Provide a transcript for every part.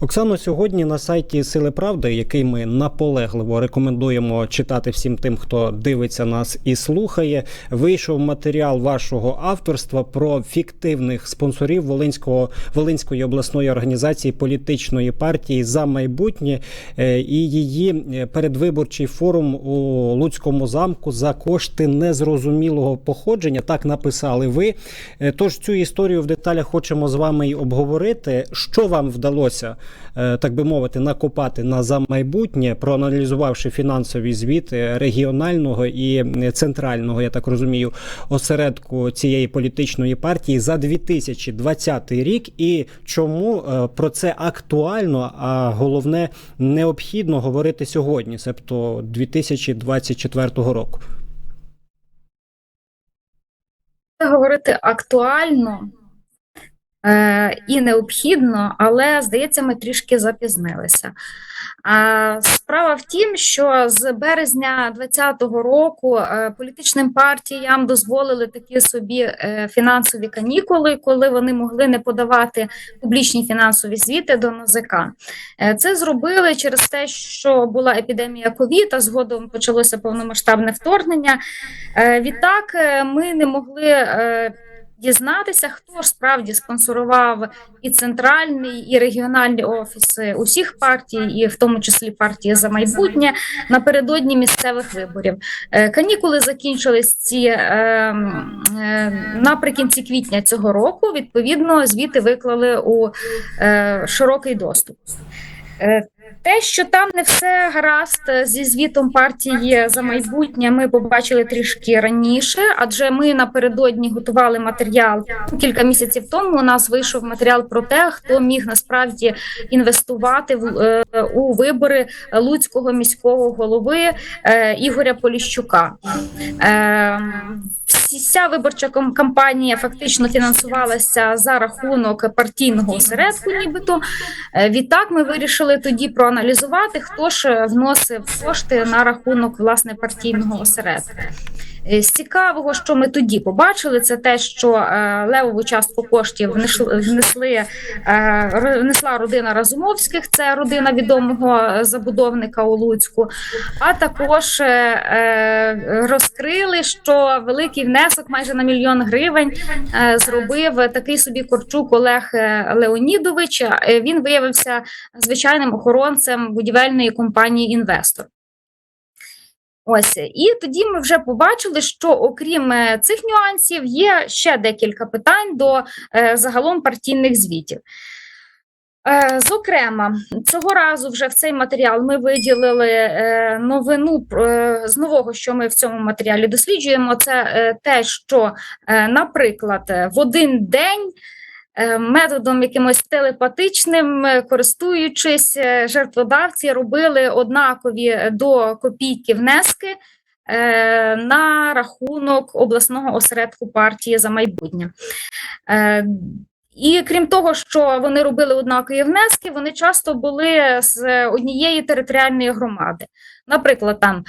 Оксано, сьогодні на сайті Сили Правди, який ми наполегливо рекомендуємо читати всім тим, хто дивиться нас і слухає, вийшов матеріал вашого авторства про фіктивних спонсорів Волинського Волинської обласної організації політичної партії за майбутнє е, і її е, передвиборчий форум у Луцькому замку за кошти незрозумілого походження. Так написали ви. Е, Тож цю історію в деталях хочемо з вами й обговорити. Що вам вдалося, так би мовити, накопати на за майбутнє, проаналізувавши фінансові звіти регіонального і е, центрального, я так розумію, осередку цієї політичної партії за 2020 рік, і чому е, про це актуально, а головне необхідно говорити сьогодні, себто 2024 року. говорити актуально е, і необхідно, але здається, ми трішки запізнилися. Справа в тім, що з березня 2020 року е, політичним партіям дозволили такі собі е, фінансові канікули, коли вони могли не подавати публічні фінансові звіти до НАЗК. Е, Це зробили через те, що була епідемія ковід, а згодом почалося повномасштабне вторгнення. Е, Відтак е, ми не могли е, дізнатися, хто ж справді спонсорував і центральний, і регіональні офіси усіх партій, і в тому числі партії за майбутнє напередодні місцевих виборів. Е, Канікули закінчились ці е, е, наприкінці квітня цього року. Відповідно, звіти виклали у широкий доступ. Е, те, що там не все гаразд зі звітом партії за майбутнє, ми побачили трішки раніше, адже ми напередодні готували матеріал кілька місяців тому. У нас вийшов матеріал про те, хто міг насправді інвестувати в е, у вибори Луцького міського голови е, Ігоря Поліщука. Е, Вся виборча кам- кампанія фактично фінансувалася за рахунок партійного осередку, нібито. Е, Відтак ми вирішили тоді проаналізувати, хто ж вносив кошти на рахунок власне партійного осередку. Е, З цікавого, що ми тоді побачили, це те, що е, левову частку коштів внесли, внесли е, внесла родина Разумовських, це родина відомого забудовника у Луцьку. А також розкрили, що великий внесок майже на мільйон гривень зробив такий собі Корчук Олег Леонідович. Він виявився звичайним охоронцем будівельної компанії Інвестор. Ось і тоді ми вже побачили, що окрім е, цих нюансів є ще декілька питань до е, загалом партійних звітів. Е, Зокрема, цього разу вже в цей матеріал ми виділили е, новину з нового, що ми в цьому матеріалі досліджуємо. Це те, що, наприклад, в один день методом якимось телепатичним, е, користуючись, е, жертводавці робили однакові е, до копійки внески е, на рахунок обласного осередку партії за майбутнє. Е, І крім того, що вони робили однакові внески, вони часто були з однієї територіальної громади. Наприклад, там е,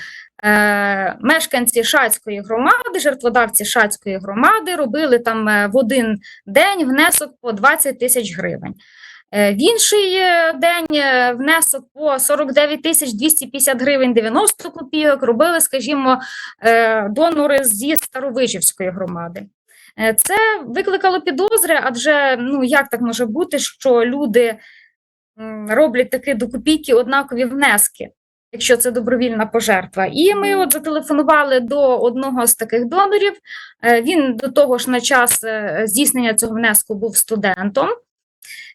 мешканці Шацької громади, жертводавці Шацької громади робили там е, в один день внесок по 20 тисяч гривень. Е, В інший е, день е, внесок по 49 тисяч 250 гривень 90 копійок робили, скажімо, е, донори зі Старовижівської громади. Е, Це викликало підозри, адже ну як так може бути, що люди роблять таки до копійки однакові внески, якщо це добровільна пожертва. І ми от зателефонували до одного з таких донорів. Е, Він до того ж на час е, здійснення цього внеску був студентом.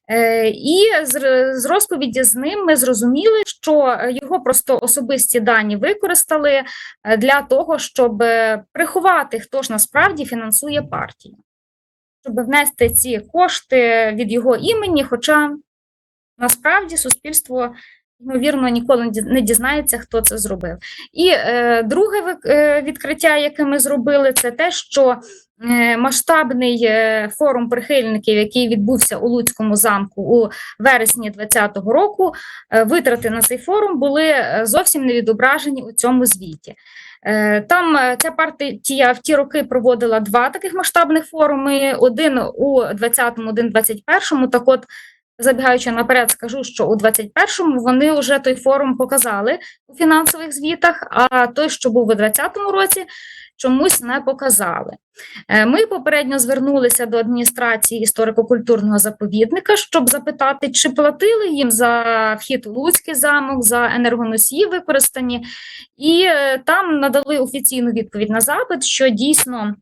Е, І з, розповіді з ним ми зрозуміли, що його просто особисті дані використали для того, щоб приховати, хто ж насправді фінансує партію, щоб внести ці кошти від його імені, хоча насправді суспільство. Ймовірно, ніколи не дізнається, хто це зробив. І е, друге е, відкриття, яке ми зробили, це те, що е, масштабний е, форум прихильників, який відбувся у Луцькому замку у вересні 2020 року, витрати на цей форум були зовсім не відображені у цьому звіті. Там ця партія в ті роки проводила два таких масштабних форуми: один у 20-му, один у 21-му. Так от забігаючи наперед, скажу, що у 21-му вони вже той форум показали у фінансових звітах, а той, що був у 2020 році, чомусь не показали. Е, Ми попередньо звернулися до адміністрації історико-культурного заповідника, щоб запитати, чи платили їм за вхід у Луцький замок, за енергоносії використані, і е, там надали офіційну відповідь на запит, що дійсно.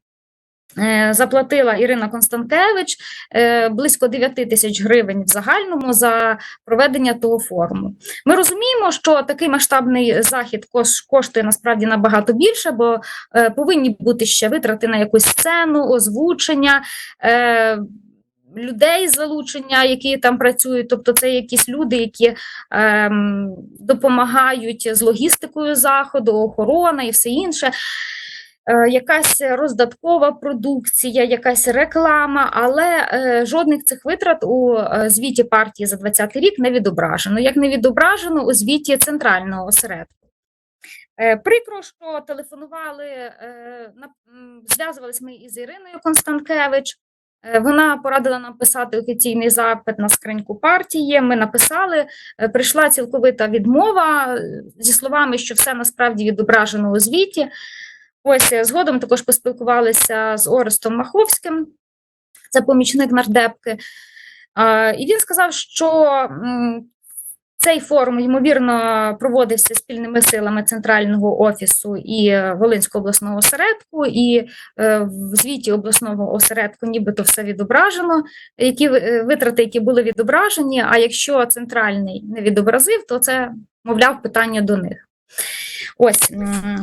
Е, Заплатила Ірина Констанкевич е, близько 9 тисяч гривень в загальному за проведення того форуму. Ми розуміємо, що такий масштабний захід коштує насправді набагато більше, бо е, повинні бути ще витрати на якусь сцену, озвучення. Людей залучення, які там працюють, тобто це якісь люди, які ем, допомагають з логістикою заходу, охорона і все інше. Е, якась роздаткова продукція, якась реклама, але е, жодних цих витрат у е, звіті партії за 2020 рік не відображено. Як не відображено у звіті центрального осередку. Прикро, що телефонували, м, ми із Іриною Констанкевич. Вона порадила нам писати офіційний запит на скриньку партії. Ми написали, прийшла цілковита відмова зі словами, що все насправді відображено у звіті. Ось е, згодом також поспілкувалися з Орестом Маховським, це помічник нардепки. І він сказав, що цей форум, ймовірно, проводився спільними силами центрального офісу і Волинського обласного осередку, і е, в звіті обласного осередку нібито все відображено, які е, витрати, які були відображені. А якщо центральний не відобразив, то це, мовляв, питання до них. Ось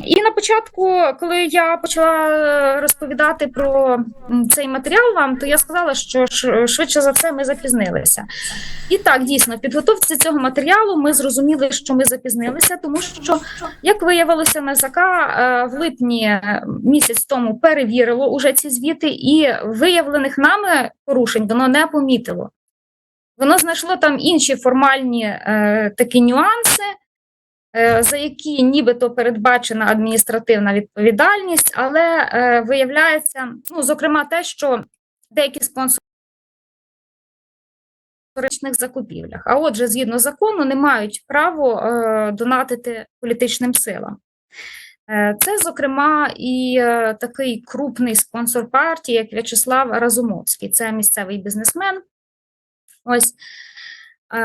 і на початку, коли я почала розповідати про цей матеріал вам, то я сказала, що швидше за все ми запізнилися. І так, дійсно, в підготовці цього матеріалу ми зрозуміли, що ми запізнилися, тому що, як виявилося, НАЗК е, в липні місяць тому перевірило уже ці звіти, і виявлених нами порушень воно не помітило. Воно знайшло там інші формальні е, такі нюанси, за які нібито передбачена адміністративна відповідальність, але е, виявляється, ну, зокрема, те, що деякі спонсори політичних закупівлях. А отже, згідно закону, не мають право е, донатити політичним силам. Е, Це, зокрема, і е, такий крупний спонсор партії, як В'ячеслав Разумовський, це місцевий бізнесмен. Ось. Е,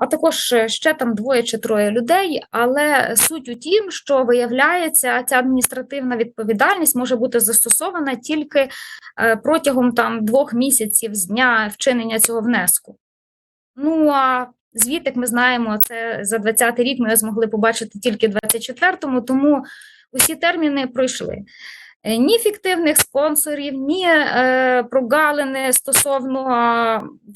А також ще там двоє чи троє людей. Але суть у тім, що виявляється, ця адміністративна відповідальність може бути застосована тільки е, протягом там двох місяців з дня вчинення цього внеску. Ну а звіт, як ми знаємо, це за 20 рік ми його змогли побачити тільки в 24-му, тому усі терміни пройшли. Е, Ні фіктивних спонсорів, ні е, прогалини стосовно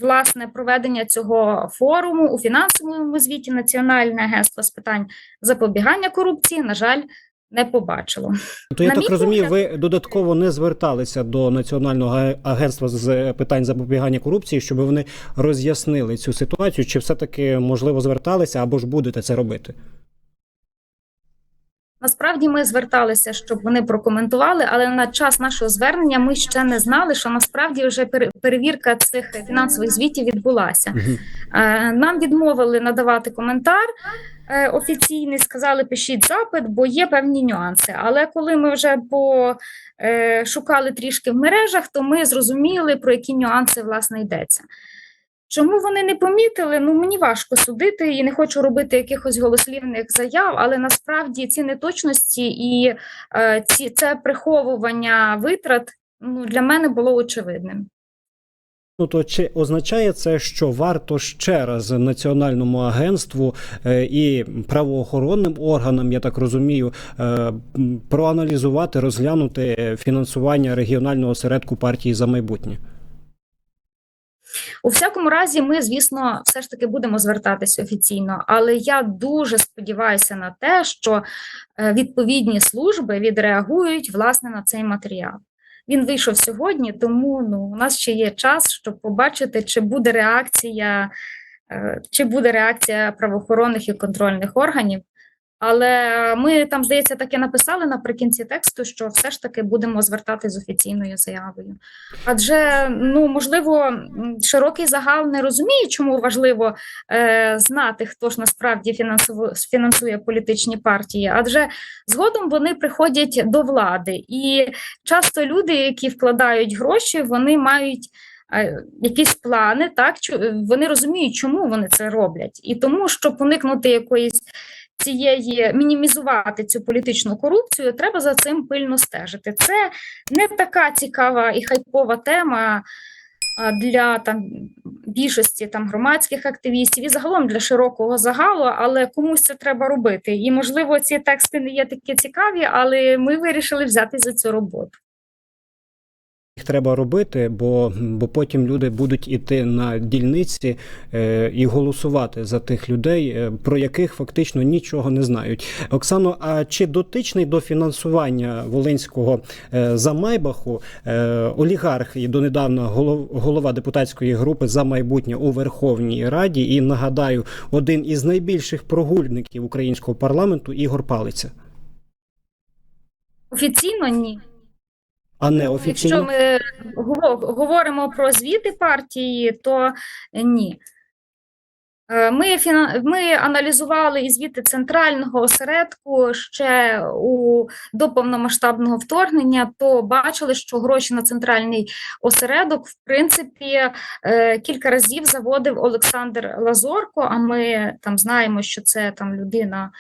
власне проведення цього форуму у фінансовому звіті Національне агентство з питань запобігання корупції, на жаль, не побачило. То я На так розумію, погляд- ви додатково не зверталися до Національного аг- агентства з питань запобігання корупції, щоб вони роз'яснили цю ситуацію, чи все-таки можливо зверталися або ж будете це робити? Насправді ми зверталися, щоб вони прокоментували, але на час нашого звернення ми ще не знали, що насправді вже пере- перевірка цих фінансових звітів відбулася. Е, Нам відмовили надавати коментар е, офіційний, сказали, пишіть запит, бо є певні нюанси. Але коли ми вже по, е, шукали трішки в мережах, то ми зрозуміли, про які нюанси власне йдеться. Чому вони не помітили? Ну мені важко судити і не хочу робити якихось голослівних заяв, але насправді ці неточності і е, ці це приховування витрат ну для мене було очевидним. Ну то чи означає це, що варто ще раз національному агентству е, і правоохоронним органам, я так розумію, е, проаналізувати, розглянути фінансування регіонального осередку партії за майбутнє? У всякому разі, ми, звісно, все ж таки будемо звертатися офіційно, але я дуже сподіваюся на те, що е, відповідні служби відреагують власне на цей матеріал. Він вийшов сьогодні, тому ну, у нас ще є час, щоб побачити, чи буде реакція, е, чи буде реакція правоохоронних і контрольних органів. Але ми там, здається, таки написали наприкінці тексту, що все ж таки будемо звертатись з офіційною заявою. Адже, ну, можливо, широкий загал не розуміє, чому важливо е, знати, хто ж насправді фінансує політичні партії, адже згодом вони приходять до влади. І часто люди, які вкладають гроші, вони мають е, якісь плани, так вони розуміють, чому вони це роблять, і тому, щоб уникнути якоїсь цієї мінімізувати цю політичну корупцію, треба за цим пильно стежити. Це не така цікава і хайпова тема для там більшості там громадських активістів і загалом для широкого загалу, але комусь це треба робити. І можливо, ці тексти не є такі цікаві, але ми вирішили взяти за цю роботу. Треба робити, бо, бо потім люди будуть іти на дільниці е, і голосувати за тих людей, е, про яких фактично нічого не знають. Оксано, а чи дотичний до фінансування Волинського е, Замайбаху е, олігарх і донедавна голов, голова депутатської групи за майбутнє у Верховній Раді? І нагадаю, один із найбільших прогульників українського парламенту Ігор Палиця, Офіційно ні. А не офіційно. Якщо ми говоримо про звіти партії, то ні. Е, Ми, ми аналізували і звіти центрального осередку ще у до повномасштабного вторгнення, то бачили, що гроші на центральний осередок, в принципі, е, кілька разів заводив Олександр Лазорко. А ми там знаємо, що це там людина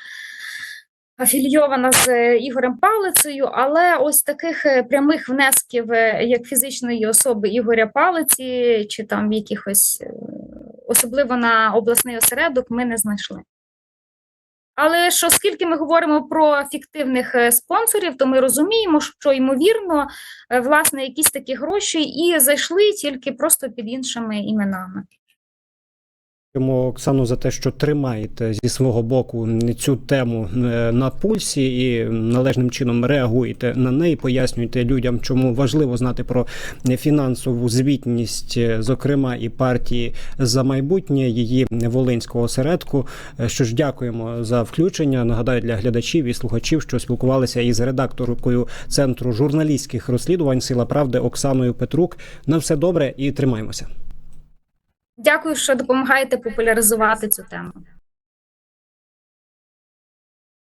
афілійована з е, Ігорем Палицею, але ось таких е, прямих внесків, е, як фізичної особи Ігоря Палиці, чи там якихось, особливо на обласний осередок, ми не знайшли. Але ж оскільки ми говоримо про фіктивних спонсорів, то ми розуміємо, що ймовірно, власне, якісь такі гроші і зайшли тільки просто під іншими іменами. Дякуємо, Оксану за те, що тримаєте зі свого боку цю тему е, на пульсі і належним чином реагуєте на неї, пояснюєте людям, чому важливо знати про фінансову звітність, е, зокрема і партії за майбутнє її волинського осередку. Е, Що ж, дякуємо за включення. Нагадаю для глядачів і слухачів, що спілкувалися із редакторкою центру журналістських розслідувань Сила Правди Оксаною Петрук. На все добре і тримаємося. Дякую, що допомагаєте популяризувати цю тему.